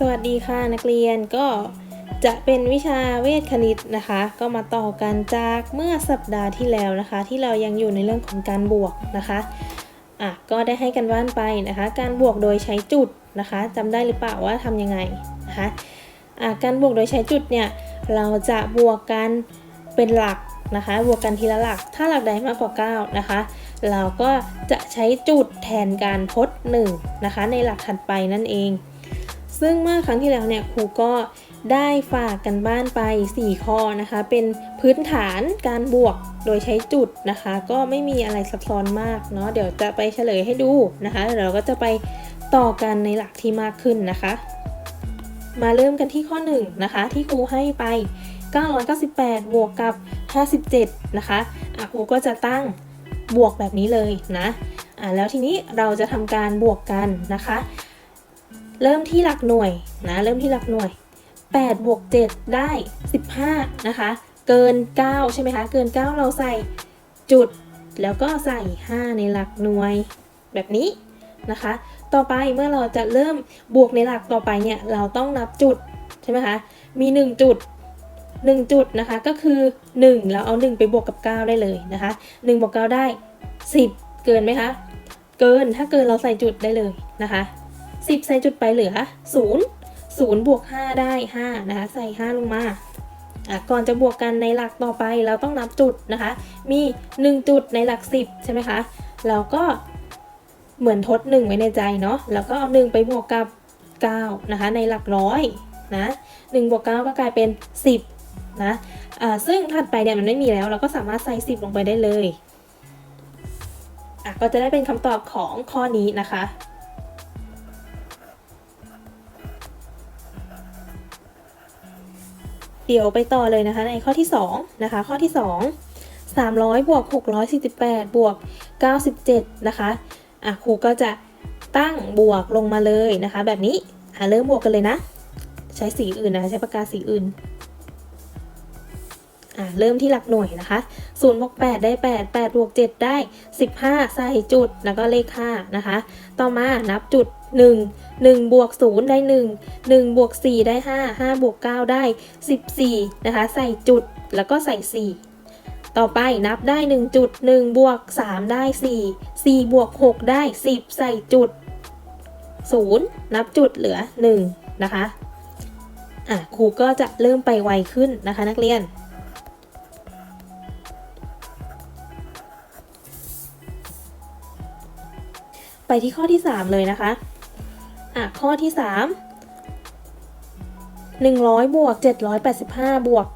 สวัสดีค่ะนักเรียนก็จะเป็นวิชาเวทคณิตนะคะ ก็มาต่อกันจากเมื่อสัปดาห์ที่แล้วนะคะ ที่เรายังอยู่ในเรื่องของการบวกนะคะอะก็ได้ให้กันบ้านไปนะคะ การบวกโดยใช้จุดนะคะจำได้หรือเปล่าว่าทำยังไงนะคะอะการบวกโดยใช้จุดเนี่ยเราจะบวกกันเป็นหลักนะคะ บวกกันทีละหลัก ถ้าหลักใดมากกว่า9นะคะ เราก็จะใช้จุดแทนการทด1นะคะ ในหลักถัดไปนั่นเอง ซึ่งเมื่อครั้งที่แล้วเนี่ยครูก็ได้ฝากกันบ้านไป 4 ข้อนะคะ เป็นพื้นฐานการบวกโดยใช้จุดนะคะ ก็ไม่มีอะไรซับซ้อนมากเนาะเดี๋ยวจะไปเฉลยให้ดูนะคะเดี๋ยวเราก็จะไปต่อกันในหลักที่มากขึ้นนะคะ มาเริ่มกันที่ข้อ1นะคะที่ครูให้ไป 998 บวกกับ 57 นะคะอะครูก็จะตั้งบวกแบบนี้เลยนะอะแล้วทีนี้เราจะทำการบวกกันนะคะ เริ่มที่หลักหน่วยนะเริ่มที่หลักหน่วย8บวก7ได้ 15 นะคะ เกิน 9 ใช่ไหมคะ เกิน 9 เราใส่จุด แล้วก็ใส่ 5 ในหลักหน่วย แบบนี้นะคะ ต่อไปเมื่อเราจะเริ่มบวกในหลักต่อไปเนี่ยเราต้องนับจุดใช่ไหมคะ มี 1 จุด 1 จุดนะคะก็คือ 1 เราเอา 1 ไปบวกกับ 9 ได้เลยนะคะ1บวก9ได้ 10 เกินไหมคะ เกินถ้าเกินเราใส่จุดได้เลยนะคะ 10 ใส่จุดไปเหลือ 0 0บวก5ได้ 5 นะคะ ใส่ 5 ลงมาอะก่อนจะบวกกันในหลักต่อไปเราต้องนับจุดนะคะ มี 1 จุดในหลัก 10 ใช่ไหมคะ เราก็เหมือนทด 1 ไว้ในใจเนาะ แล้วก็เอา1ไปบวกกับ 9 นะคะ ในหลักร้อยนะ1บวก9ก็กลายเป็น 10 นะอ่าซึ่งถัดไปเนี่ยมันไม่มีแล้ว เราก็สามารถใส่ 10 ลงไปได้เลยอะก็จะได้เป็นคำตอบของข้อนี้นะคะ เดี๋ยวไปต่อเลยนะคะในข้อที่2นะคะข้อที่ 2 300บวก648บวก97นะคะอะครูก็จะตั้งบวกลงมาเลยนะคะ แบบนี้อะเริ่มบวกกันเลยนะ ใช้สีอื่นนะคะใช้ปากกาสีอื่นอะเริ่มที่หลักหน่วยนะคะ0บวก8ได้ 8 8บวก7ได้ 15 ใส่จุดแล้วก็เลข5นะคะ ต่อมานับจุด 1 1บวก0ได้ 1 1บวก4ได้ 5 5บวก9ได้ 14 นะคะ ใส่จุดแล้วก็ใส่ 4 ต่อไปนับได้ 1 จุด 1 บวก 3 ได้ 4 4 บวก 6 ได้ 10 ใส่จุด 0 นับจุดเหลือ 1 นะคะ อะครูก็จะเริ่มไปไวขึ้นนะคะนักเรียนไปที่ข้อที่ 3 เลยนะคะ อะข้อที่ 3 100 บวก 785 บวก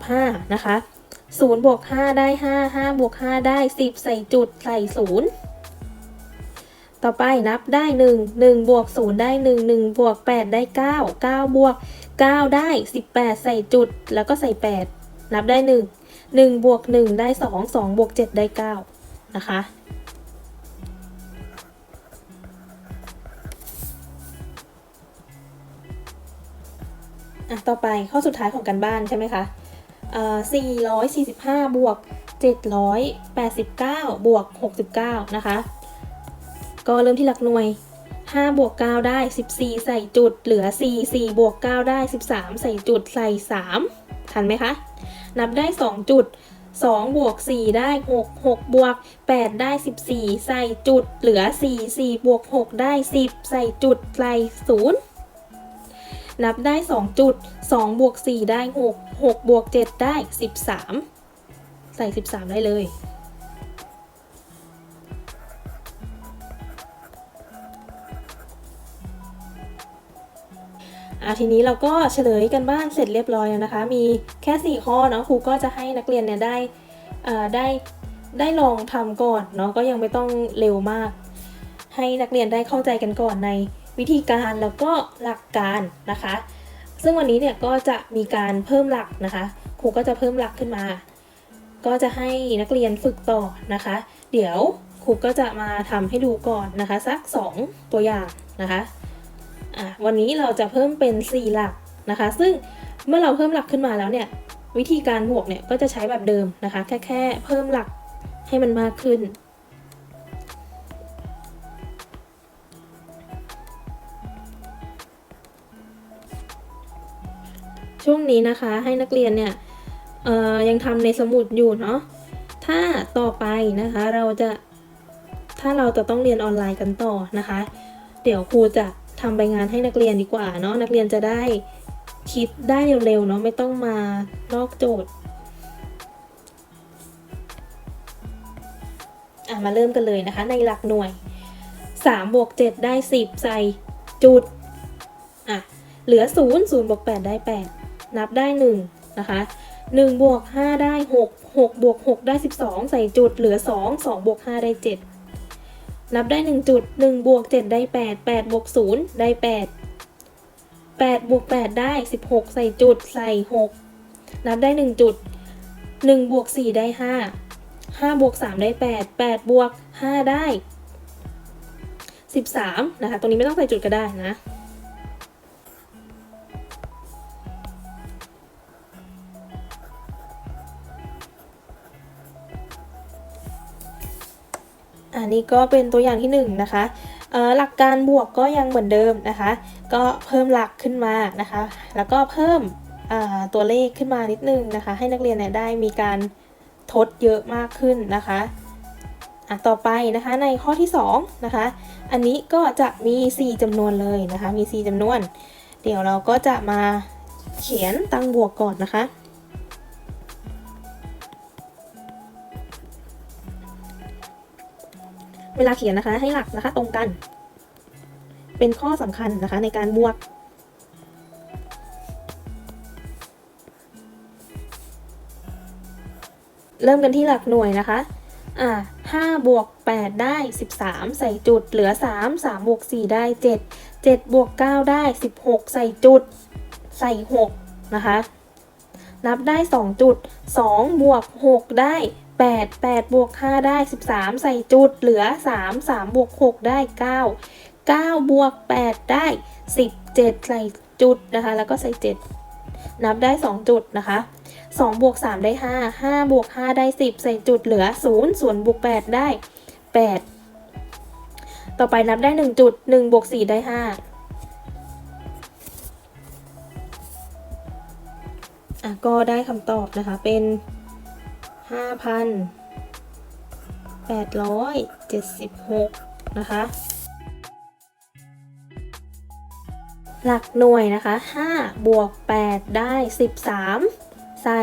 95 นะคะ 0 บวก 5 ได้ 5 5 บวก 5 ได้ 10 ใส่จุดใส่ 0 ต่อไปนับได้ 1 1 บวก 0 ได้ 1 1 บวก 8 ได้ 9 9 บวก 9 ได้ 18 ใส่จุด แล้วก็ใส่ 8 นับได้ 1 1บวก 1 ได้ 2 2 บวก 7 ได้ 9 นะคะ อะต่อไปข้อสุดท้ายของกันบ้านใช่ไหมคะ445 บวก 789 บวก 69 นะคะ ก็เริ่มที่หลักหน่วย 5 บวก 9 ได้ 14 ใส่จุด เหลือ 4 4 บวก 9 ได้ 13 ใส่จุด ใส่ 3 ทันไหมคะ นับได้ 2 จุด 2 บวก 4 ได้ 6 6 บวก 8 ได้ 14 ใส่จุด เหลือ 4 4 บวก 6 ได้ 10 ใส่จุด ใส่ 0 นับได้ 2 จุด 2 บวก 4 ได้ 6 6 บวก 7 ได้ 13 ใส่ 13 ได้เลยอะทีนี้เราก็เฉลยกันบ้านเสร็จเรียบร้อยแล้วนะคะ มีแค่ 4 ข้อเนาะครูก็จะให้นักเรียนเนี่ยได้อ่าได้ได้ลองทำก่อนเนาะก็ยังไม่ต้องเร็วมาก ให้นักเรียนได้เข้าใจกันก่อนใน วิธีการแล้วก็หลักการนะคะ ซึ่งวันนี้เนี่ยก็จะมีการเพิ่มหลักนะคะครูก็จะเพิ่มหลักขึ้นมา ก็จะให้นักเรียนฝึกต่อนะคะ เดี๋ยวครูก็จะมาทำให้ดูก่อนนะคะ สัก 2 ตัวอย่างนะคะะวันนี้เราจะเพิ่มเป็น 4 หลักนะคะ ซึ่งเมื่อเราเพิ่มหลักขึ้นมาแล้วเนี่ยวิธีการบวกเนี่ยก็จะใช้แบบเดิมนะคะ แค่แค่เพิ่มหลักให้มันมากขึ้น ช่วงนี้นะคะ ให้นักเรียนเนี่ยยังทำในสมุดอยู่เนาะถ้าต่อไปนะคะเราจะถ้าเราจะต้องเรียนออนไลน์กันต่อนะคะ เดี๋ยวครูจะทำใบงานให้นักเรียนดีกว่าเนาะนักเรียนจะได้คิดได้เร็วๆเนาะไม่ต้องมาลอกโจทย์อะมาเริ่มกันเลยนะคะ ในหลักหน่วย3บวก7ได้ 10 ใส่จุดอะเหลือ 0 0บวก8ได้ 8 นับได้1นะคะ1บวก5ได้ 6 6บวก6ได้ 12 ใส่จุดเหลือ 2 2บวก5ได้ 7 นับได้ 1 จุด1บวก7ได้ 8 8บวก0ได้ 8 8บวก8ได้ 16 ใส่จุดใส่ 6 นับได้ 1 จุด1บวก4ได้ 5 5บวก3ได้ 8 8บวก5ได้ 13นะคะตรงนี้ไม่ต้องใส่จุดก็ได้นะ นี้ก็เป็นตัวอย่างที่1นนะคะหลักการบวกก็ยังเหมือนเดิมนะคะ ก็เพิ่มหลักขึ้นมานะคะ แล้วก็เพิ่มตัวเลขขึ้นมานิดนึงนะคะ ให้นักเรียนเนี่ยได้มีการทดเยอะมากขึ้นนะคะอะต่อไปนะคะในข้อที่2นะคะ อันนี้ก็จะมี 4จำนวนเลยนะคะ มี 4จำนวน เดี๋ยวเราก็จะมาเขียนตั้งบวกก่อนนะคะ เวลาเขียนนะคะ ให้หลักนะคะตรงกัน เป็นข้อสำคัญนะคะในการบวก เริ่มกันที่หลักหน่วยนะคะ อ่า5บวก8ได้13ใส่จุด เหลือ3 3บวก4ได้7 7บวก9ได้16ใส่จุด ใส่6นะคะ นับได้2จุด2บวก6ได้ 8 8บวก5ได้ 13 ใส่จุดเหลือ 3 3บวก6ได้ 9 9บวก8ได้ 17 ใส่จุดนะคะ แล้วก็ใส่ 7 นับได้ 2 จุดนะคะ2บวก3ได้ 5 5บวก5ได้ 10 ใส่จุดเหลือ0ส่วนบวก8ได้ 8 ต่อไปนับได้ 1 จุด1บวก4ได้ 5อะก็ได้คำตอบนะคะเป็น 5,876นะคะ หลักหน่วยนะคะ5บวก8ได้13ใส่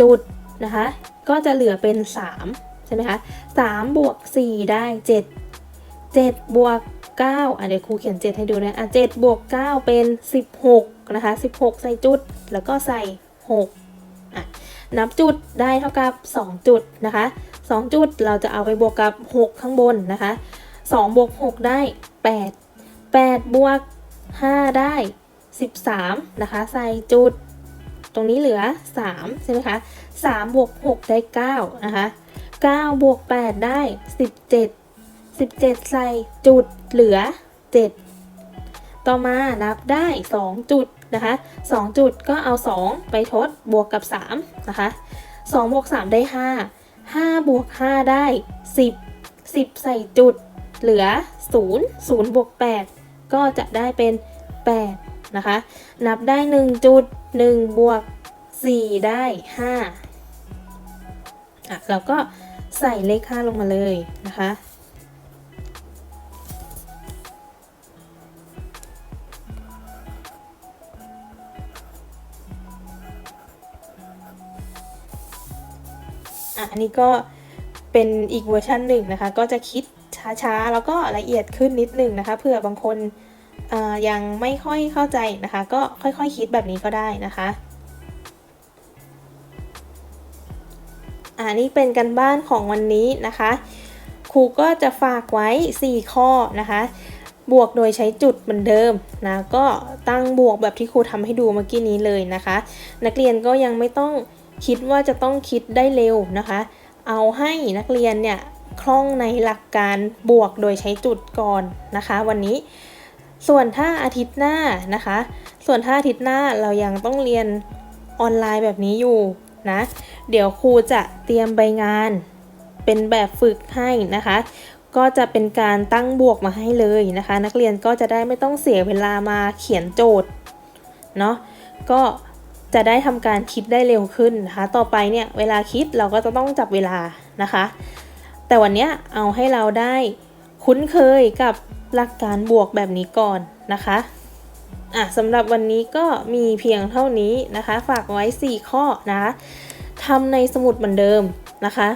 จุดนะคะ ก็จะเหลือเป็น3ใช่ไหมคะ3บวก4ได้7 7บวก9อะเดี๋ยวครูเขียน 7 ให้ดูนะอะ7บวก 9 เป็น 16 นะคะ 16 ใส่จุด แล้วก็ใส่ 6 อะ นับจุดได้เท่ากับ 2 จุดนะคะ 2 จุดเราจะเอาไปบวกกับ 6 ข้างบนนะคะ2บวก6ได้ 8 8 บวก 5 ได้ 13 นะคะ ใส่จุด ตรงนี้เหลือ 3 ใช่ไหมคะ3บวก6ได้ 9 นะคะ9บวก8ได้ 17 17 ใส่จุดเหลือ 7 ต่อมานับได้ 2 จุด นะคะ2จุดก็เอา 2 ไปทดบวกกับ3นะคะ2บวก3 ได้ 5 5 บวก 5 ได้ 10 10 ใส่จุด เหลือ 0 0บวก 8 ก็จะได้เป็น 8 นะคะ นับได้ 1 จุด 1 บวก 4 ได้ 5อะเราก็ใส่เลข5ลงมาเลยนะคะ อะอันนี้ก็เป็นอีกเวอร์ชันหนึ่งนะคะ ก็จะคิดช้าๆ แล้วก็ละเอียดขึ้นนิดหนึ่งนะคะเผื่อบางคนยังไม่ค่อยเข้าใจนะคะ ก็ค่อยๆคคิดแบบนี้ก็ได้นะคะอันนี้เป็นกันบ้านของวันนี้นะคะ ครูก็จะฝากไว้ 4 ข้อนะคะ บวกโดยใช้จุดเหมือนเดิมนะก็ตั้งบวกแบบที่ครูทำให้ดูเมื่อกี้นี้เลยนะคะ นักเรียนก็ยังไม่ต้อง คิดว่าจะต้องคิดได้เร็วนะคะ เอาให้นักเรียนเนี่ยคล่องในหลักการบวกโดยใช้จุดก่อนนะคะ วันนี้ ส่วนถ้าอาทิตย์หน้านะคะ ส่วนถ้าอาทิตย์หน้าเรายังต้องเรียนออนไลน์แบบนี้อยู่นะเดี๋ยวครูจะเตรียมใบงานเป็นแบบฝึกให้นะคะ ก็จะเป็นการตั้งบวกมาให้เลยนะคะ นักเรียนก็จะได้ไม่ต้องเสียเวลามาเขียนโจทย์เนาะก็ จะได้ทำการคิดได้เร็วขึ้นนะคะ ต่อไปเนี่ยเวลาคิดเราก็จะต้องจับเวลานะคะ แต่วันนี้เอาให้เราได้คุ้นเคยกับหลักการบวกแบบนี้ก่อนนะคะอะสำหรับวันนี้ก็มีเพียงเท่านี้นะคะ ฝากไว้ 4 ข้อนะคะทำในสมุดเหมือนเดิมนะคะ